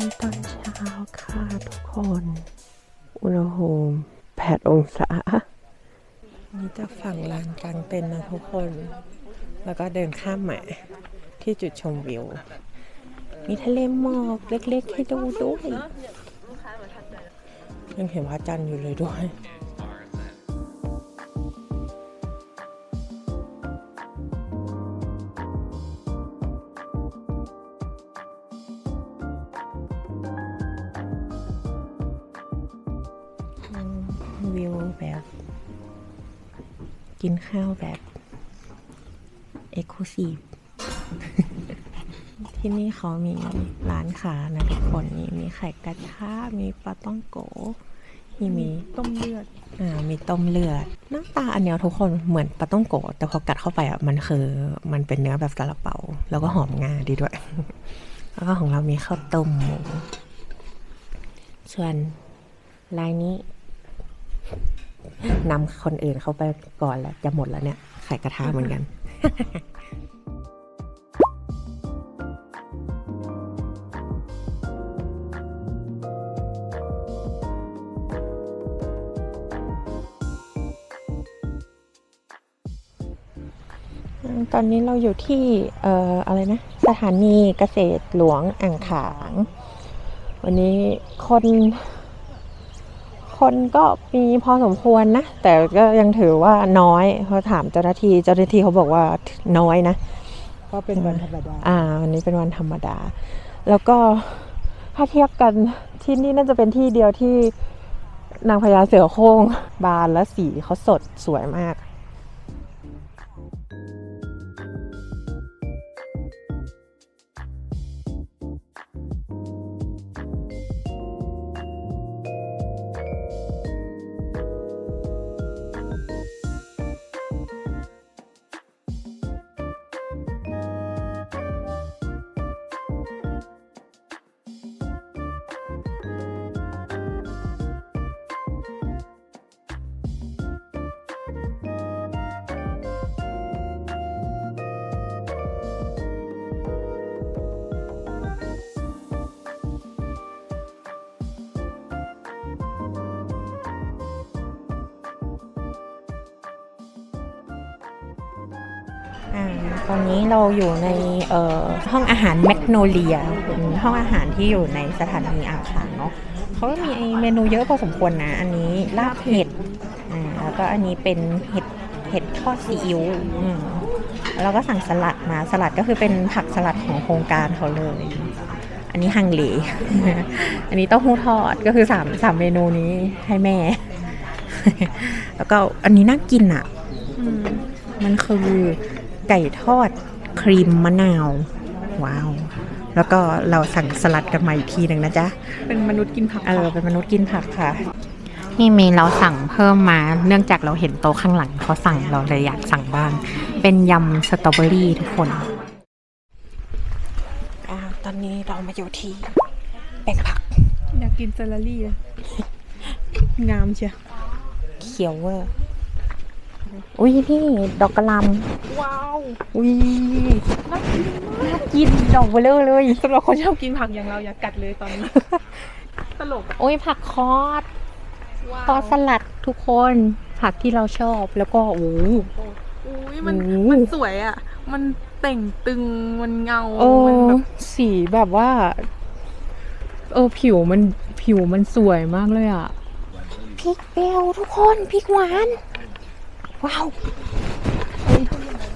สดีตอนเช้าค่ะทุกคน อุณหภูมิ8องศา นี่จะฝั่งลานกลางเต็นท์นะทุกคน แล้วก็เดินข้ามมาที่จุดชมวิว มีทะเลหมอกเล็กๆให้ดูด้วยยังเห็นพระจันทร์อยู่เลยด้วย เขามีร้านค้านะทุกคนนี่มีไข่กระทะมีปลาต้องโกนี่มีต้มเลือด อ่า มีต้มเลือด หน้าตาอันเนี้ยทุกคนเหมือนปลาต้องโกะแต่พอกัดเข้าไปอะ มันคือมันเป็นเนื้อแบบซาลาเปา แล้วก็หอมงาดีด้วย แล้วก็ของเรามีข้าวต้มหมู ส่วนลายนี้นำคนอื่นเข้าไปก่อนแล้วจะหมดแล้วเนี่ย ไข่กระทะเหมือนกัน ตอนนี้เราอยู่ที่เอ่ออะไรนะ สถานีเกษตรหลวงอ่างขาง วันนี้คน คนก็มีพอสมควรนะ แต่ก็ยังถือว่าน้อยพอถามเจ้าหน้าที่เจ้าหน้าที่เขาบอกว่าน้อยนะ ก็เป็นวันธรรมดา อ่า วันนี้เป็นวันธรรมดา แล้วก็ถ้าเทียบกันที่นี่น่าจะเป็นที่เดียวที่นางพญาเสือโคร่งบานและสีเขาสดสวยมาก ตอนนี้เราอยู่ในเอ่อห้องอาหารแมกโนเลียเป็นห้องอาหารที่อยู่ในสถานีอ่างขางเนาะเขาก็มีเมนูเยอะพอสมควรนะ อันนี้ลาบเห็ดอ่าแล้วก็อันนี้เป็นเห็ดเห็ดทอดซีอิ๊วอืมแล้วก็สั่งสลัดมาสลัดก็คือเป็นผักสลัดของโครงการเขาเลย อันนี้ฮังเลอันนี้เต้าหู้ทอดก็คือสามสามเมนูนี้ให้แม่ แล้วก็อันนี้น่ากินอะ มันคือ ไก่ทอดครีมมะนาว ว้าว แล้วก็เราสั่งสลัดกันมาอีกทีหนึ่งนะจ๊ะ เป็นมนุษย์กินผักเออ เป็นมนุษย์กินผักค่ะ นี่มีเราสั่งเพิ่มมา เนื่องจากเราเห็นโต๊ะข้างหลังเขาสั่งเราเลยอยากสั่งบ้าง เป็นยำสตรอเบอรี่ทุกคนอ่าตอนนี้เรามาอยู่ที่แปลงผัก อยากกินซาลารี่อะงามเชียวเขียวเวอร์ อุ้ยนี่ดอกกระหลว้าวำอุ้ยน่ากินดอกเบลอเลยสำหรับคนชอบกินผักอย่างเราอย่ากัดเลยตอนนี้ตลกอะโอ้ยผักคอสว้าคอสสลัดทุกคนผักที่เราชอบแล้วก็โอ้โหอุ้ยมันโอ้มันสวยอะ มันเต่งตึงมันเงาเอมันอแบบสีแบบว่า เออผิวมันผิวมันสวยมากเลยอะพริกเปรี้ยวทุกคนพริกหวาน ว้าว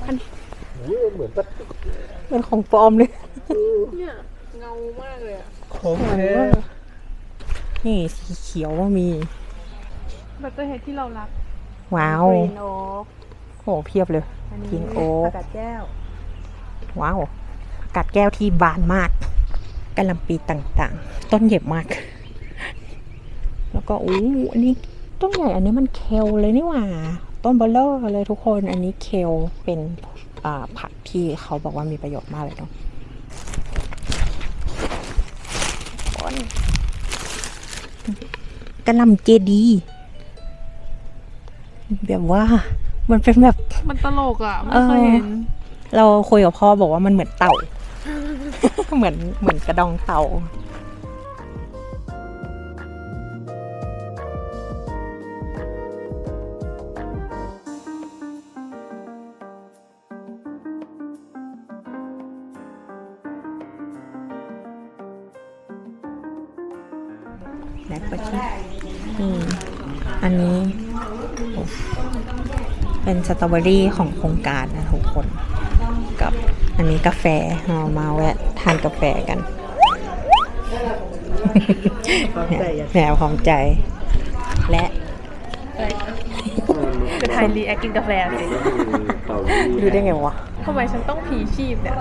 อันเหมือนเหมือนของปลอมเลย เนี่ยเงามากเลยอะของแท้นี่สีเขียวก็มีบัตเตอร์เฮดที่เรารัก ว้าวกรีนโอ๊กโหเพียบเลยอันนี้กินโอ๊กผักกาดแก้ว ว้าวกัดแก้วที่บานมากกะหล่ำปีต่างๆ ต้นใหญ่มาก แล้วก็อู้อันนี้ต้นใหญ่อันนี้มันเคลเลยนี่หว่า ต้นเบลเลอร์เลยทุกคนอันนี้เคลเป็นอ่าผักที่เขาบอกว่ามีประโยชน์มากเลยเนาะคนกะหล่ำเจดี แบบว่ามันเป็นแบบ มันตลกอะไม่เออเคยเห็นเราคุยกับพ่อบอกว่ามันเหมือนเต่า เหมือนเหมือนกระดองเต่า ไหนเปิดที่นี่ อันนี้โอ้เป็นสตรอเบอรี่ของโครงการนะทุกคน กับอันนี้กาแฟเรามาแวะทานกาแฟกันแหนวของใจ และคือไทยรีแอคกินกาแฟสิรู้ได้ไงวะทำไมฉันต้องผีชีพเนี่ย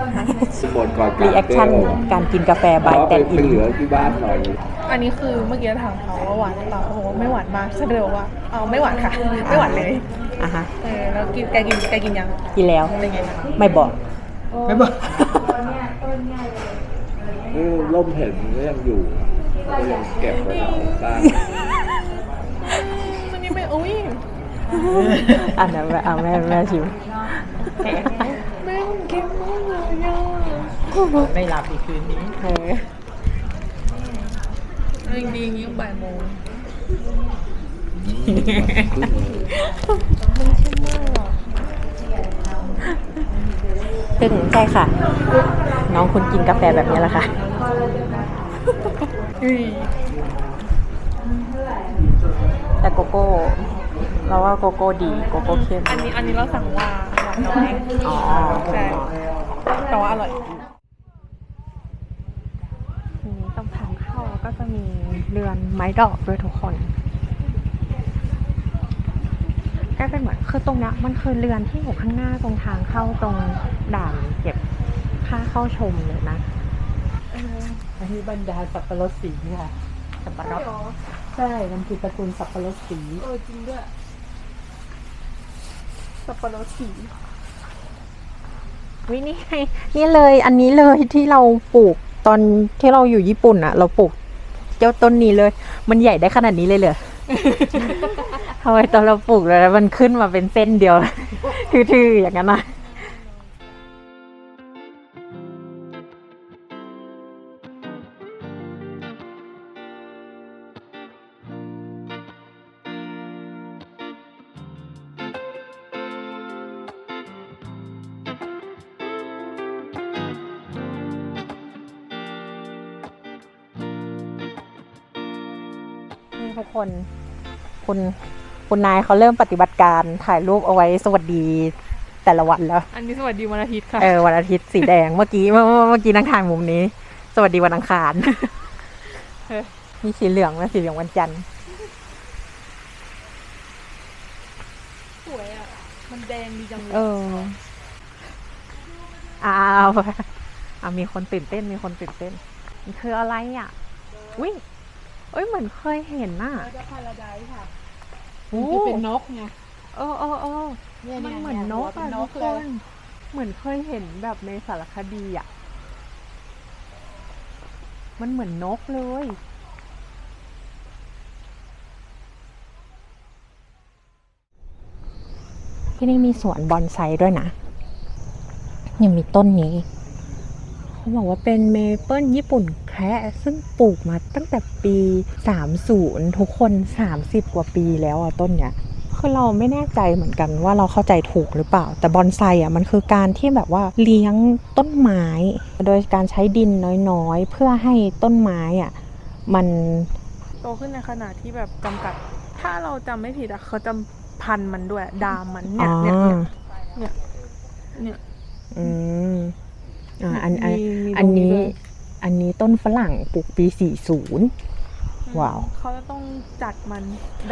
หมดก่อนรีแอคชั่นการกินกาแฟบายแต่แต่อิไปนเหลือที่บ้านหน่อย อันนี้คือเมื่อกี้ถามเขาว่าหวานหรือเปล่าเขาบอกว่าไม่หวานมากฉันเลยบอกว่าเอาไม่หวานค่ะ ไม่หวานเลยอะฮะเออแล้วกินแกกินแกกินยังกินแล้ว เป็นไงไม่บอก ไม่บอกเออร่มเห็นก็ยังอยู่ก็ยังเก็บไว้เอาสร้างวันนี้ไม่อุ้ยอันนั้นแม่เอาแม่แม่ชิมแม่งเค็มมากเลยอะไม่หลับอีกคืนนี้ เออ เอาจริงๆอย่างนี้บ่ายโมงซึ่งใช่ค่ะ น้องคุณกินกาแฟแบบนี้แหละค่ะอุ้ยแต่โกโก้ เราว่าโกโก้ดีโกโก้เข้มอันนี้อันนี้เราสั่งว่าหวานน้อยอ๋อใช่แต่ว่าอร่อย ทีนี้ตรงทางเข้าก็ จะมีเรือนไม้ดอกด้วยทุกคนก็เป็นเหมือนคือตรงเนี้ยมันคือเรือนที่อยู่ข้างหน้าตรงทางเข้าตรงด่านเก็บค่าเข้าชมเลยนะอันนี้บรรดาสับปะรดสีค่ะสับปะรดใช่มันคือตระกูลสับปะรดสีเออจริงด้วยสับปะรดสีวินี่ไงนี่เลยอันนี้เลยที่เราปลูกตอนที่เราอยู่ญี่ปุ่นอะเราปลูกเจ้าต้นนี้เลย มันใหญ่ได้ขนาดนี้เลยเหรอทำไมตอนเราปลูกแล้วมันขึ้นมาเป็นเส้นเดียวทื่อๆอย่างนั้นนะ คุณคุณนายเขาเริ่มปฏิบัติการถ่ายรูปเอาไว้สวัสดีแต่ละวันแล้ว อันนี้สวัสดีวันอาทิตย์ค่ะ เออวันอาทิตย์สีแดงเมื่อกี้เมื่อเมื่อเมื่อกี้นั่งถ่ายมุมนี้ สวัสดีวันอังคารเฮ้ยมีสีเหลืองและสีเหลืองวันจันทร์ สวยอะ มันแดงดีจังเลเอยออ้าวอ่ามีคนตื่นเต้นมีคนตื่นเต้น มันคืออะไรอะ อุ้ยเอ้ยเหมือนเคยเห็นน่ะเราจะพาราไดซ์ค่ะโอ้ คือเป็นนกไงเออเออเออเนี่ยมันยเหมือนนกเป็อะนนทุกกเลคยนเหมือนเคยเห็นแบบในสารคดีอะมันเหมือนนกเลยที่นี่มีสวนบอนไซด้วยนะ ยังมีต้นนี้ เขาบอกว่าเป็นเมเปิลญี่ปุ่นแคระซึ่งปลูกมาตั้งแต่ปี 30 ทุกคน 30 กว่าปีแล้วอะต้นเนี้ยคือเราไม่แน่ใจเหมือนกันว่าเราเข้าใจถูกหรือเปล่า แต่บอนไซอะมันคือการที่แบบว่าเลี้ยงต้นไม้ โดยการใช้ดินน้อยๆ เพื่อให้ต้นไม้อะมันโตขึ้นในขนาดที่แบบจำกัด ถ้าเราจำไม่ผิดอะเขาจำพันธุ์มันด้วย ดามมันเนี่ยเนี่ยเนี่ยเนี่ยเนี่ยอืม อ่าอันอันมีมีอันนี้ ตรงด้วยอันนี้ต้นฝรั่งปลูกปี 40 ว้าว เขาจะต้องจัดมัน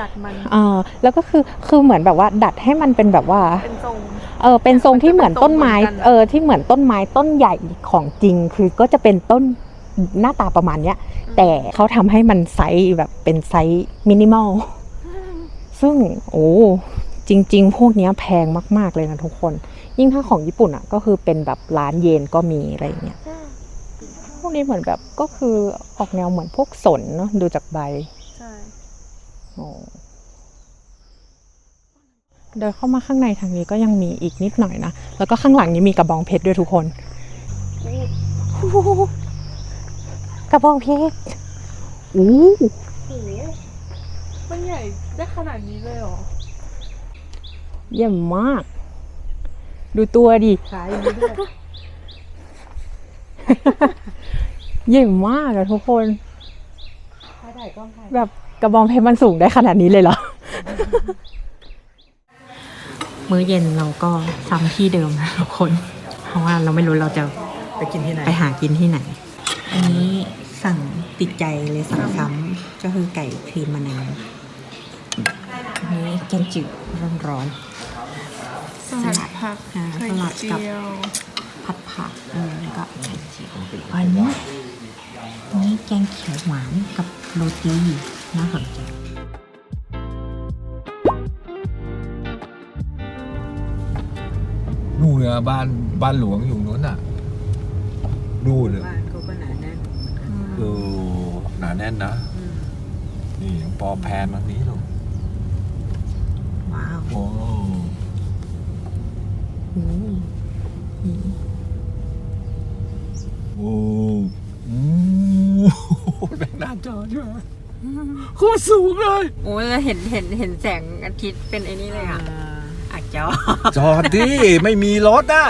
ดัดมันอ่าแล้วก็คือคือเหมือนแบบว่า ดัดให้มันเป็นแบบว่า เป็นทรง เออเป็นทรงที่เหมือนต้นไม้ มันจะเป็นทรงเหมือนกันอะเออที่เหมือนต้นไม้ต้นใหญ่ของจริง คือก็จะเป็นต้นหน้าตาประมาณเนี้ย แต่เขาทำให้มันไซส์แบบเป็นไซส์มินิมอล ซึ่งโอ้จริง ๆ พวกเนี้ยแพงมาก ๆ เลยนะทุกคน ยิ่งถ้าของญี่ปุ่นอะก็คือเป็นแบบร้านเยนก็มีอะไรอย่างเงี้ยพวกนี้เหมือนแบบก็คือออกแนวเหมือนพวกสนเนาะดูจากใบใช่โอ้เดินเข้ามาข้างในทางนี้ก็ยังมีอีกนิดหน่อยนะ แล้วก็ข้างหลังนี้มีกระบองเพชรด้วยทุกคนโอ้โหกระบองเพชรอู้โหมันใหญ่ได้ขนาดนี้เลยเหรอ เยี่ยมมาก ดูตัวดิขายอย่างนี้ด้วยเยี่ยมมากอะทุกคน ถ้าทถ่ายกล้องถ่ายแบบกระบองเพชรมันสูงได้ขนาดนี้เลยเหรอ มื้อเย็นเราก็ซ้ำที่เดิมนะทุกคน เพราะว่าเราไม่รู้เราจะไปกินที่ไหน ไปหากินที่ไหน อันนี้สั่งติดใจเลยสั่งซ้ำก็คือไก่ครีมมะนาวอันนี้แกงจืดร้อนๆ สลัดผักอ่าไข่สลัดเจีกับยวผัดผักเออแล้วก็ไข่เจียวอันนี้อันนี้แกงเขียวหวานกับโรตีน่าสนใจนู่นนะบ้านบ้านหลวงอยู่นู้นน่ะนู่นเลยบ้านเขาก็หนาแน่นเออหนาแน่นนะ นี่ยังปอแพนมานี้ลูกว้าว โอ้อืมอืมโอ้อืมแบงหน้าจอใช่ไหมโคตรสูงเลย โอ้ยเห็นเห็นเห็นแสงอาทิตย์เป็นไอ้นี่เลยอะอาจจะจอดดิ ไม่มีรถอะ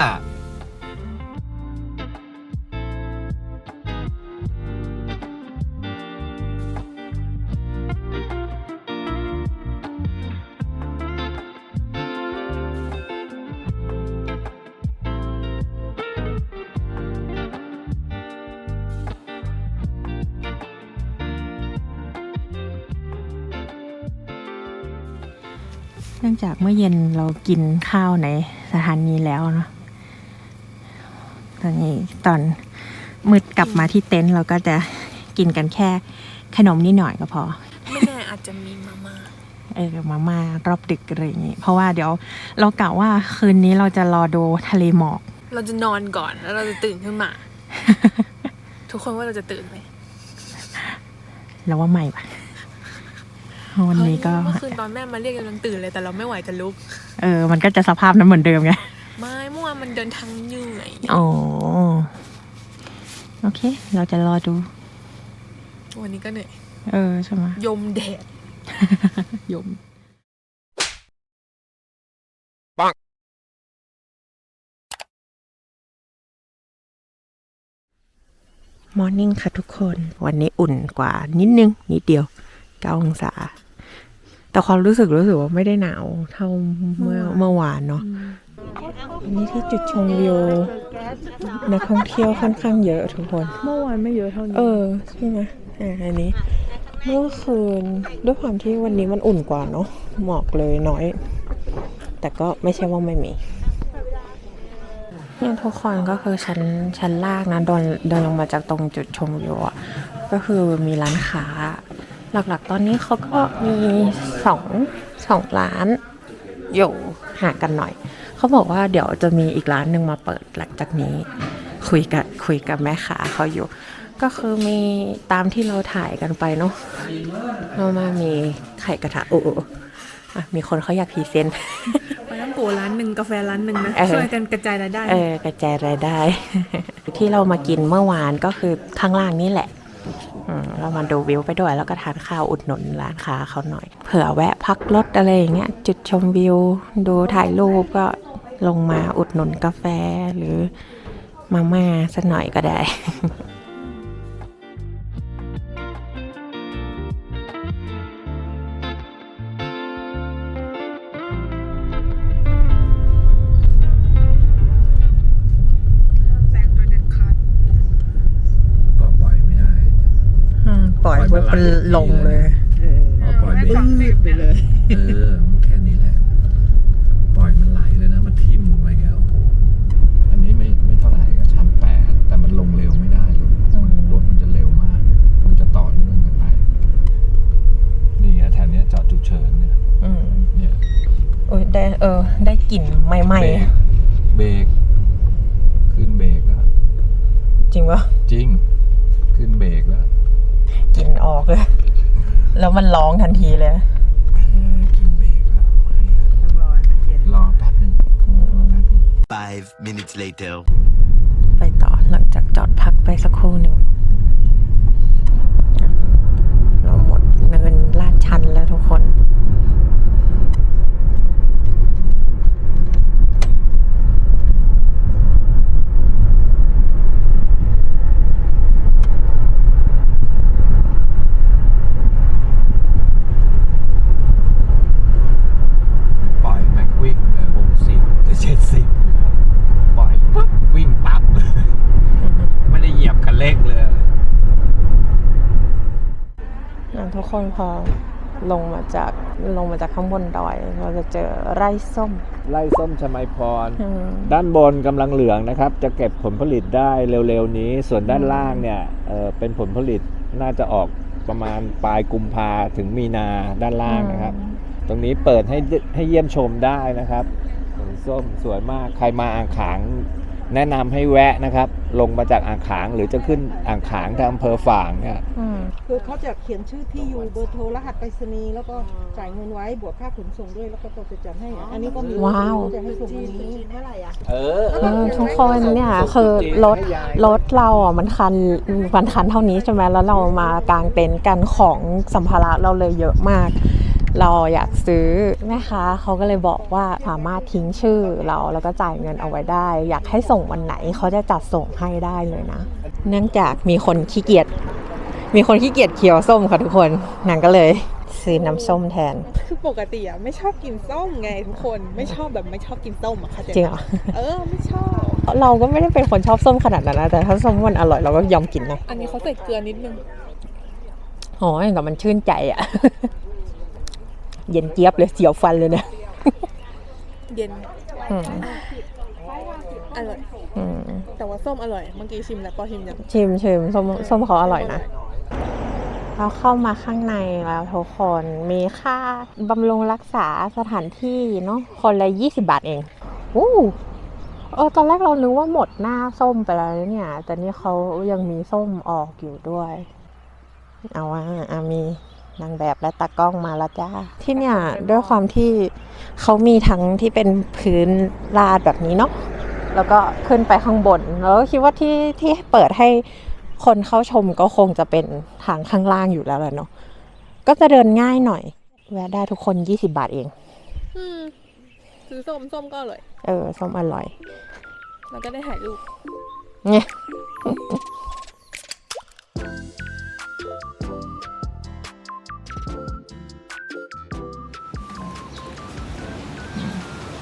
องจากเมื่อเย็นเรากินข้าวในสถานีแล้วเนาะตอนนี้ตอนมืดกลับมาที่เต็นท์เราก็จะกินกันแค่ขนมนิดหน่อยก็พอ ไม่แน่อาจจะมีมาม่าเออมามารอบดึกอะไรอย่างงี้เพราะว่าเดี๋ยวเรากะว่าคืนนี้เราจะรอดูทะเลหมอก เราจะนอนก่อนแล้วเราจะตื่นขึ้นมา ทุกคนว่าเราจะตื่นไหมแล้วว่าไม่ปะ วันนี้ก็เฮ้ยเมื่อคืนตอนแม่มาเรียกยังตื่นเลยแต่เราไม่ไหวจะลุก เออ มันก็จะสภาพนั้นเหมือนเดิมไง ไม่เมื่อวานมันเดินทางเหนื่อยอ๋อ โอเค เราจะรอดู วันนี้ก็เหนื่อย เออ ใช่ไหมยมแดด ยมมอร์นิ่งค่ะทุกคน วันนี้อุ่นกว่านิดนึง นิดเดียวเก้าองศา แต่ความรู้สึกรู้สึกว่าไม่ได้หนาวเท่าเมื่อเมื่อวานเนาะอันนี้ที่จุดชมวิวนักท่องเที่ยวค่อนข้างเยอะทุกคน เมื่อวานไม่เยอะเท่านี้ เออใช่ไหมอ่าอันนี้ เมื่อคืนด้วยความที่วันนี้มันอุ่นกว่าเนาะหมอกเลยน้อย แต่ก็ไม่ใช่ว่าไม่มีเนี่ยทุกคนก็คือชั้นชั้นล่างนะเดินเดินลงมาจากตรงจุดชมวิวอะก็คือมีร้านค้า หลักๆ ตอนนี้เขาก็มีสองสองร้านอยู่ห่างกันหน่อย เขาบอกว่าเดี๋ยวจะมีอีกร้านหนึ่งมาเปิดหลังจากนี้ คุยกับคุยกับแม่ค้าเขาอยู่ ก็คือมีตามที่เราถ่ายกันไปเนาะเรามามีไข่กระทะโอ้โอ้อะมีคนเขาอยากพรีเซนต์ไปน้ำโกร้านหนึ่งกาแฟร้านหนึ่งนะเออช่วยกันกระจายรายได้ เออกระจายรายได้ ที่เรามากินเมื่อวานก็คือข้างล่างนี่แหละอืม เรามาดูวิวไปด้วยแล้วก็ทานข้าวอุดหนุนร้านค้าเขาหน่อย เผื่อแวะพักรถอะไรอย่างเงี้ยจุดชมวิว ดูถ่ายรูปก็ลงมาอุดหนุนกาแฟหรือมาม่าสักหน่อยก็ได้ ปล่อยไว้เป็นลงเลย เออเอาปล่อยให้เบรฟักงสิไปเลย เออมันแค่นี้แหละ ปล่อยมันไหลเลยนะ มันทิ่มลงไปแกโอ้โหอันนี้ไม่ไม่เท่าไหร่ก็ชันแปดแต่มันลงเร็วไม่ได้ลูกอืม รถมันจะเร็วมาก มันจะต่อเนื่องกันไป นี่ไงแถวเนี้ยจอดฉุกเฉินเนี่ย อืมเนี่ยโอ้ยได้เออ ได้กลิ่นใหม่เบรกเบรกขึ้นเบรกแล้ว ๆ จริงปะจริง ขึ้นเบรกแล้ว กลิ่น ออกเลย แล้วมันร้องทันทีเลยเออขึ้นเบรกแล้วต้องรอให้มันเย็นรอแป๊บนึงรอแป๊บนึง Five minutes later. ไปต่อหลังจากจอดพักไปสักครู่หนึ่ง เราหมดเนินลาดชันแล้วทุกคน ทุกคน พอลงมาจากลงมาจากข้างบนดอยเราจะเจอไร่ส้มไล่ส้มชมัยพรอืมด้านบนกำลังเหลืองนะครับ จะเก็บผลผลิตได้เร็วๆนี้ ส่วนด้านล่างเนี่ยเอ่อเป็นผลผลิตน่าจะออกประมาณปลายกุมภาถึงมีนาด้านล่างนะครับ ตรงนี้เปิดให้ให้เยี่ยมชมได้นะครับสวนส้มสวยมากใครมาอ่างขาง แนะนำให้แวะนะครับ ลงมาจากอ่างขางหรือจะขึ้นอ่างขางทางอำเภอฝางเนี่ยอืมคือเขาจะเขียนชื่อที่อยู่เบอร์โทรรหัสไปรษณีย์แล้วก็จ่ายเงินไว้บวกค่าขนส่งด้วยแล้วก็เราจะจัดให้อะอันนี้ก็มีว้าว จะให้ส่งวันนี้เมื่อไหร่อะ เออ เออทุกคนเนี่ย คือรถรถเราอะมันคันมันคันเท่านี้ใช่ไหมแล้วเรามากางเต็นท์กันของสัมภาระเราเลยเยอะมาก เราอยากซื้อแม่ค้าเขาก็เลยบอกว่าสามารถทิ้งชื่อเราแล้วก็จ่ายเงินเอาไว้ได้ อยากให้ส่งวันไหนเขาจะจัดส่งให้ได้เลยนะ เนื่องจากมีคนขี้เกียจมีคนขี้เกียจเคี้ยวส้มค่ะทุกคนนางก็เลยซื้อน้ำส้มแทน คือปกติอะไม่ชอบกินส้มไงทุกคนไม่ชอบแบบไม่ชอบกินส้มอะเข้าใจจริงเหรอเออไม่ชอบ เราก็ไม่ได้เป็นคนชอบส้มขนาดนั้นนะแต่ถ้าส้มมันอร่อยเราก็ยอมกินนะอันนี้เขาใส่เกลือนิดนึงโอ้ยแต่มันชื่นใจอะ เย็นเจี๊ยบเลยเสียวฟันเลยเนี่ยเย็นอืมอร่อยอืมแต่ว่าส้มอร่อยเมื่อกี้ชิมแล้วก็ชิมยังชิมชิมส้มส้มเขาอร่อยนะเราเข้ามาข้างในแล้วทุกคนมีค่าบำรุงรักษาสถานที่เนาะคนละยี่สิบาทเองอู้เออตอนแรกเรานึกว่าหมดหน้าส้มไปแล้วเนี่ย แต่นี่เขายังมีส้มออกอยู่ด้วย เอาว่าอามี นางแบบและตากล้องมาแล้วจ้า ที่เนี่ยด้วยความที่เขามีทั้งที่เป็นพื้นลาดแบบนี้เนาะแล้วก็ขึ้นไปข้างบน แล้วก็คิดว่าที่ที่เปิดให้คนเข้าชมก็คงจะเป็นทางข้างล่างอยู่แล้วแหละเนาะก็จะเดินง่ายหน่อย แวะได้ทุกคน 20 บาทเองอืมซื้อส้มส้มก็อร่อย เออ ส้มอร่อย แล้วก็ได้ถ่ายรูปเนี่ย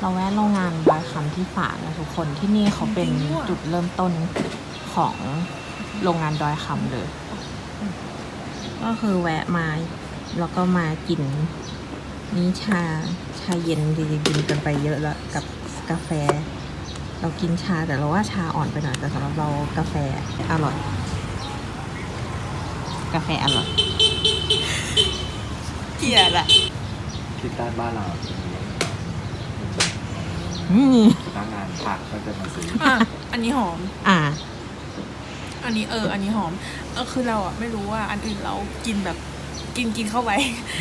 เราแวะโรงงานบายคำที่ฝางนะทุกคนที่นี่เขาเป็นจุดเริ่มต้นของโรงงานดอยคำเลย ก็คือแวะมาแล้วก็มากินนี่ชาชาเย็นจริงๆกินกันไปเยอะแล้วกับกาแฟ เรากินชาแต่เราว่าชาอ่อนไปหน่อยแต่สำหรับเรากาแฟอร่อย กาแฟอร่อยเกลียดอะที่ใต้บ้านเรา อืมพนักงานผักก็จะมาซื้ออะอันนี้หอม อ่า อันนี้เออ อันนี้หอมเออคือเราอะไม่รู้ว่าอันอื่นเรากินแบบกินกินเข้าไป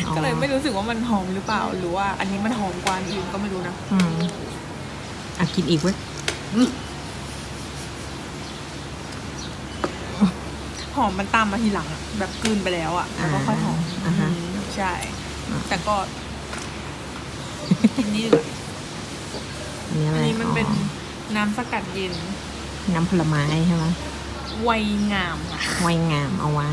อ๋อ ก็เลยไม่รู้สึกว่ามันหอมหรือเปล่า หรือว่าอันนี้มันหอมกว่าอันอื่นก็ไม่รู้นะอืมอะกินอีกเว้ยหอมมันตามมาทีหลังอะแบบกลืนไปแล้วอะแล้วก็ค่อยหอมอ่าฮะ อืมใช่อ่าแต่ก็กินนี่ดีกว่า อันนี้อะอัไรนนี้มันเป็นอ๋อน้ำสกัดเย็นน้ำผลไม้ใช่ไหมไวน์งามค่ะไวน์งามเอาว่า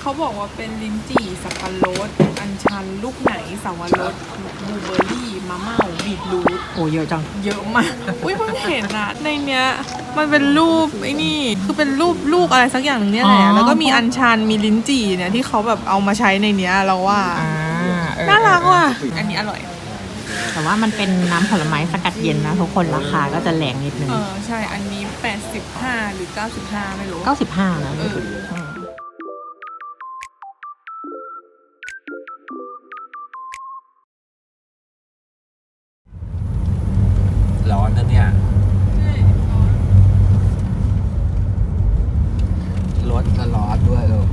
เขาบอกว่าเป็นลิ้นจี่สับปะรด อัญชัน ลูกไหนสาวรสบลูเบอร์รี่มะเม่าบีทรูทโอ้เยอะจัง เยอะมาก อุ้ยเพิ่งเห็นอะในเนี้ย มันเป็นรูปไอ้นี่ คือเป็นรูปลูกอะไรสักอย่างหนึงเนี่ยแหละอ๋อแล้วก็มีอัญชันมีลิ้นจี่เนี่ยที่เขาแบบเอามาใช้ในเนี้ยเราว่า อ่าเออน่ารักว่ะ อันนี้อร่อยแต่ ว่ามันเป็นน้ำผลไม้สกัดเย็นนะทุกคนราคาก็จะแรงนิดนึง เออใช่ อันนี้ 85 หรือ 95 ไม่รู้ 95 นะเออมร้อนนะเนี่ยรถก็ร้อนด้วยลูก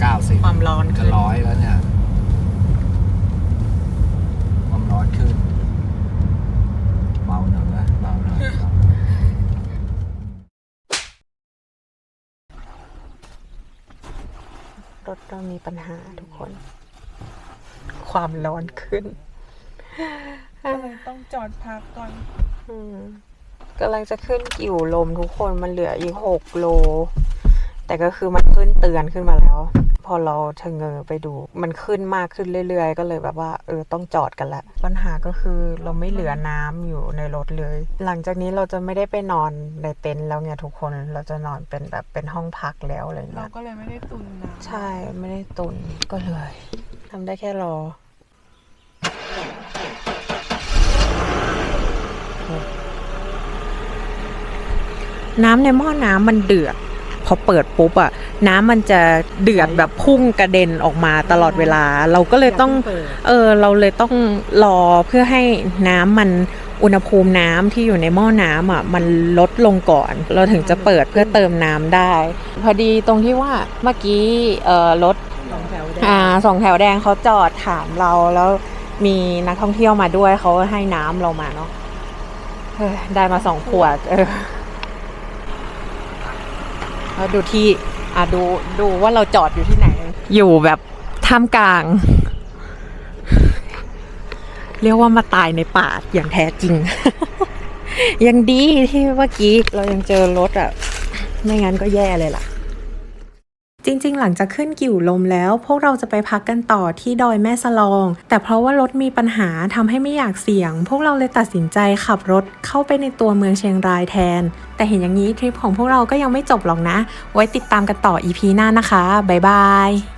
เก้าสิบความร้อนจะขึ้นร้อยแล้วเนี่ย ความร้อนขึ้น เบาหน่อยนะเบาหน่อยเบาหน่อย รถเรามีปัญหาทุกคน ความร้อนขึ้นต้องจอดพักก่อนอืมกำลังจะขึ้นกิ่วลมทุกคนมันเหลืออีกหกโล แต่ก็คือมันขึ้นเตือนขึ้นมาแล้ว พอเราเชงเงอไปดู มันขึ้นมากขึ้นเรื่อย ๆ ก็เลยแบบว่าเออต้องจอดกันละปัญหาก็คือเราไม่เหลือน้ำอยู่ในรถเลย หลังจากนี้เราจะไม่ได้ไปนอนในเต็นท์แล้วเนี่ยทุกคนเราจะนอนเป็นแบบเป็นห้องพักแล้วอะไรเราเงี้ยก็เลยไม่ได้ตุนน้ำใช่ไม่ได้ตุนก็เลยทำได้แค่รอน้ำในหม้อน้ำมันเดือด พอเปิดปุ๊บอะน้ำมันจะเดือดแบบพุ่งกระเด็นออกมาตลอดเวลา เราก็เลยต้องเออเราเลยต้องรอเพื่อให้น้ำมันอุณหภูมิน้ำที่อยู่ในหม้อน้ำอะมันลดลงก่อน เราถึงจะเปิดเพื่อเติมน้ำได้ พอดีตรงที่ว่าเมื่อกี้เอ่อรถสองแถวแดงอ่าสองแถวแดงเขาจอดถามเราแล้วมีนักท่องเที่ยวมาด้วยเขาให้น้ำเรามาเนาะเออได้มาสองขวดเออ แล้วดูที่อะดูดูว่าเราจอดอยู่ที่ไหน อยู่แบบท่ามกลาง เรียกว่ามาตายในป่าอย่างแท้จริง ยังดีที่เมื่อกี้เรายังเจอรถอะ ไม่งั้นก็แย่เลยล่ะ จริงๆ หลังจากขึ้นกิ่วลมแล้ว พวกเราจะไปพักกันต่อที่ดอยแม่สลอง แต่เพราะว่ารถมีปัญหาทำให้ไม่อยากเสี่ยง พวกเราเลยตัดสินใจขับรถเข้าไปในตัวเมืองเชียงรายแทน แต่เห็นอย่างนี้ทริปของพวกเราก็ยังไม่จบหรอกนะ ไว้ติดตามกันต่อ EP หน้านะคะ บ๊ายบาย